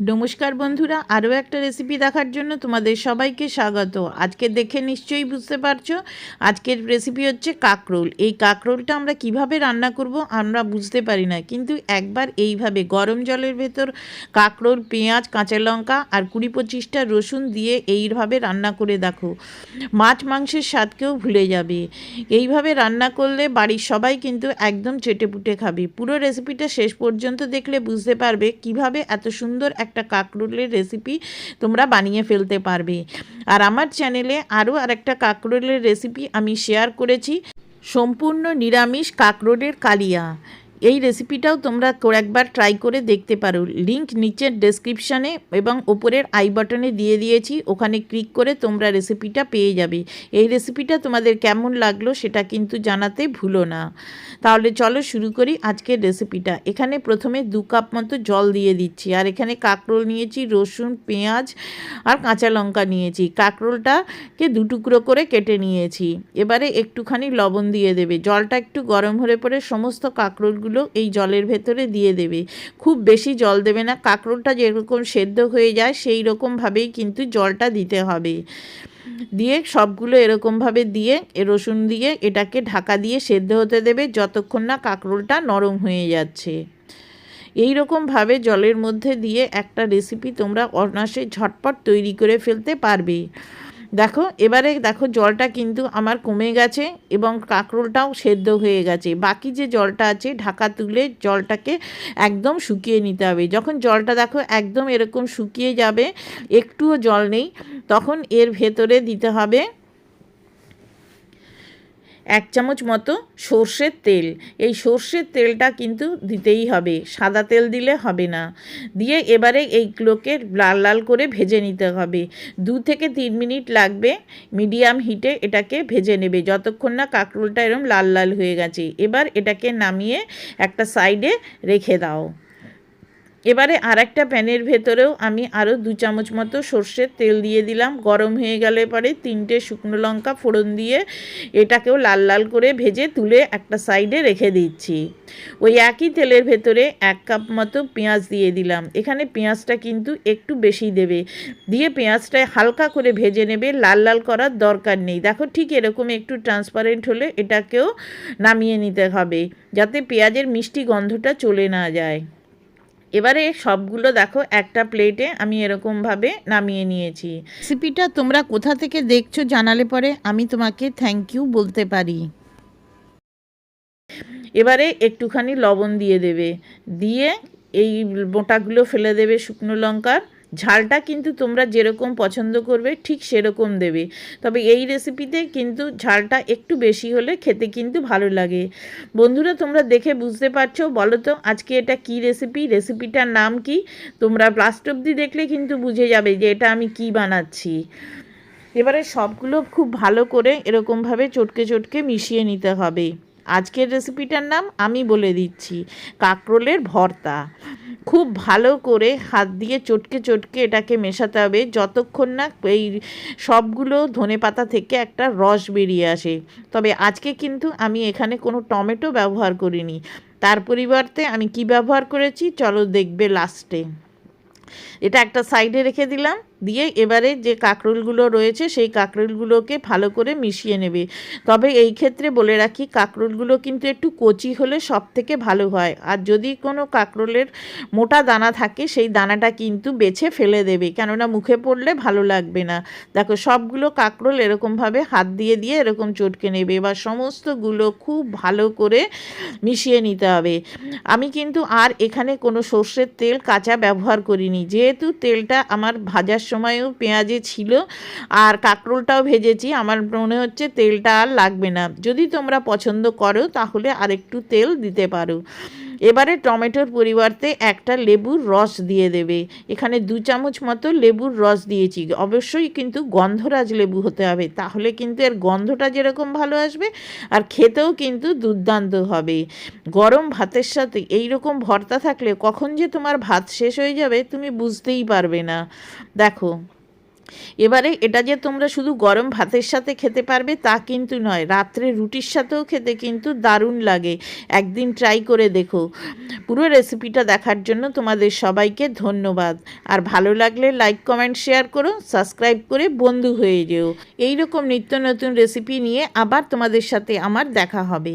নমস্কার বন্ধুরা, আরও একটা রেসিপি দেখার জন্য তোমাদের সবাইকে স্বাগত। আজকে দেখে নিশ্চয়ই বুঝতে পারছ, আজকের রেসিপি হচ্ছে কাকরোল। এই কাকরোলটা আমরা কীভাবে রান্না করব আমরা বুঝতে পারি না, কিন্তু একবার এইভাবে গরম জলের ভেতর কাকরোল, পেঁয়াজ, কাঁচা লঙ্কা আর কুড়ি পঁচিশটা রসুন দিয়ে এইভাবে রান্না করে দেখো। মাছ মাংসের স্বাদকেও ভুলে যাবে। এইভাবে রান্না করলে বাড়ির সবাই কিন্তু একদম চেটেপুটে খাবে। পুরো রেসিপিটা শেষ পর্যন্ত দেখলে বুঝতে পারবে কীভাবে এত সুন্দর একটা কাঁকরোলের রেসিপি তোমরা বানিয়ে ফেলতে পারবে। আর আমার চ্যানেলে আরও আরেকটা কাঁকরোলের রেসিপি আমি শেয়ার করেছি। সম্পূর্ণ নিরামিষ কাঁকরোলের কালিয়া। এই রেসিপিটাও তোমরা একবার ট্রাই করে দেখতে পারো। লিংক নিচের ডেসক্রিপশানে এবং ওপরের আই বাটনে দিয়ে দিয়েছি। ওখানে ক্লিক করে তোমরা রেসিপিটা পেয়ে যাবে। এই রেসিপিটা তোমাদের কেমন লাগল সেটা কিন্তু জানাতে ভুলো না। তাহলে চলো শুরু করি আজকের রেসিপিটা এখানে প্রথমে দু কাপ মতো জল দিয়ে দিচ্ছি। আর এখানে কাঁকরোল নিয়েছি, রসুন, পেঁয়াজ আর কাঁচা লঙ্কা নিয়েছি। কাঁকরোলটাকে দু টুকরো করে কেটে নিয়েছি। এবারে একটুখানি লবণ দিয়ে দেবে। জলটা একটু গরম হলে পরে সমস্ত কাঁকরোলগুলো এই জলের ভেতরে দিয়ে দেবে। খুব বেশি জল দেবে না, কাঁকরোলটা যেরকম সেদ্ধ হয়ে যায় সেই রকমভাবেই কিন্তু জলটা দিতে হবে। দিয়ে সবগুলো এরকমভাবে দিয়ে রসুন দিয়ে এটাকে ঢাকা দিয়ে সেদ্ধ হতে দেবে যতক্ষণ না কাঁকরোলটা নরম হয়ে যাচ্ছে। এই রকমভাবে জলের মধ্যে দিয়ে একটা রেসিপি তোমরা অনায়াসে ঝটপট তৈরি করে ফেলতে পারবে। দেখো, এবারে দেখো জলটা কিন্তু আমার কমে গেছে এবং কাঁকরোলটাও সেদ্ধ হয়ে গেছে। বাকি যে জলটা আছে, ঢাকা তুলে জলটাকে একদম শুকিয়ে নিতে হবে। যখন জলটা দেখো একদম এরকম শুকিয়ে যাবে, একটুও জল নেই, তখন এর ভেতরে দিতে হবে এক চামচ মতো সর্ষের তেল। এই সর্ষের তেলটা কিন্তু দিতেই হবে, সাদা তেল দিলে হবে না। দিয়ে এবারে এইগুলোকে লাল লাল করে ভেজে নিতে হবে। দু থেকে তিন মিনিট লাগবে মিডিয়াম হিটে এটাকে ভেজে নেবে। যতক্ষণ না কাঁকরোলটা এরম লাল লাল হয়ে গেছে। এবার এটাকে নামিয়ে একটা সাইডে রেখে দাও। এবারে আর একটা প্যানের ভেতরেও আমি আরও দু চামচ মতো সর্ষের তেল দিয়ে দিলাম। গরম হয়ে গেলে পরে তিনটে শুকনো লঙ্কা ফোড়ন দিয়ে এটাকেও লাল লাল করে ভেজে তুলে একটা সাইডে রেখে দিচ্ছি। ওই একই তেলের ভেতরে এক কাপ মতো পেঁয়াজ দিয়ে দিলাম। এখানে পেঁয়াজটা কিন্তু একটু বেশি দেবে। দিয়ে পেঁয়াজটা হালকা করে ভেজে নেবে, লাল লাল করার দরকার নেই। দেখো ঠিক এরকম একটু ট্রান্সপারেন্ট হলে এটাকেও নামিয়ে নিতে হবে, যাতে পেঁয়াজের মিষ্টি গন্ধটা চলে না যায়। এবারে সবগুলো দেখো একটা প্লেটে আমি এরকমভাবে নামিয়ে নিয়েছি। রেসিপিটা তোমরা কোথা থেকে দেখছ জানালে পরে আমি তোমাকে থ্যাংক ইউ বলতে পারি। এবারে একটুখানি লবণ দিয়ে দেবে। দিয়ে এই মোটাগুলো ফেলে দেবে শুকনো লঙ্কার। ঝালটা কিন্তু তোমরা যেরকম পছন্দ করবে, ঠিক সেরকম দেবে। তবে এই রেসিপিতে কিন্তু ঝালটা একটু বেশি হলে খেতে কিন্তু ভালো লাগে। বন্ধুরা, তোমরা দেখে বুঝতে পারছ, বলো তো আজকে এটা কি রেসিপি রেসিপিটার নাম কি? তোমরা লাস্ট অবধি দেখলে কিন্তু বুঝে যাবে যে এটা আমি কি বানাচ্ছি। এবারে সবগুলো খুব ভালো করে এরকমভাবে চটকে চটকে মিশিয়ে নিতে হবে। আজকের রেসিপিটার নাম আমি বলে দিচ্ছি, কাঁকরোলের ভর্তা। খুব ভালো করে হাত দিয়ে চটকে চটকে এটাকে মেশাতে হবে যতক্ষণ না এই সবগুলো ধনে পাতা থেকে একটা রস বেরিয়ে আসে। তবে আজকে কিন্তু আমি এখানে কোনো টমেটো ব্যবহার করিনি। তার পরিবর্তে আমি কি ব্যবহার করেছি? চলো দেখবে লাস্টে। এটা একটা সাইডে রেখে দিলাম। দিয়ে এবারে যে কাঁকরোলগুলো রয়েছে, সেই কাঁকরোলগুলোকে ভালো করে মিশিয়ে নেবে। তবে এই ক্ষেত্রে বলে রাখি, কাঁকরোলগুলো কিন্তু একটু কচি হলে সব থেকে ভালো হয়। আর যদি কোনো কাঁকরোলের মোটা দানা থাকে, সেই দানাটা কিন্তু বেছে ফেলে দেবে। কেননা মুখে পড়লে ভালো লাগবে না। দেখো, সবগুলো কাঁকরোল এরকমভাবে হাত দিয়ে দিয়ে এরকম চটকে নেবে। বা সমস্তগুলো খুব ভালো করে মিশিয়ে নিতে হবে। আমি কিন্তু আর এখানে কোনো সর্ষের তেল, কাঁচা ব্যবহার করিনি। যেহেতু তেলটা আমার ভাজার সময়ও পেঁয়াজে ছিল আর কাঁকরোলটাও ভেজেছি। আমার মনে হচ্ছে তেলটা আর লাগবে না। যদি তোমরা পছন্দ করো তাহলে আরেকটু তেল দিতে পারো। এবারে টমেটোর পরিবর্তে একটা লেবুর রস দিয়ে দেবে। এখানে দু চামচ মতো লেবুর রস দিয়েছি। অবশ্যই কিন্তু গন্ধরাজ লেবু হতে হবে। তাহলে কিন্তু এর গন্ধটা যেরকম ভালো আসবে আর খেতেও কিন্তু দুর্দান্ত হবে। গরম ভাতের সাথে এই রকম ভর্তা থাকলে কখন যে তোমার ভাত শেষ হয়ে যাবে তুমি বুঝতেই পারবে না। দেখো এবারে এটা যে তোমরা শুধু গরম ভাতের সাথে খেতে পারবে তা কিন্তু নয়, রাত্রে রুটির সাথেও খেতে কিন্তু দারুণ লাগে। একদিন ট্রাই করে দেখো। পুরো রেসিপিটা দেখার জন্য তোমাদের সবাইকে ধন্যবাদ। আর ভালো লাগলে লাইক কমেন্ট শেয়ার করো সাবস্ক্রাইব করে বন্ধু হয়ে যেও। এই রকম নিত্য নতুন রেসিপি নিয়ে আবার তোমাদের সাথে আমার দেখা হবে।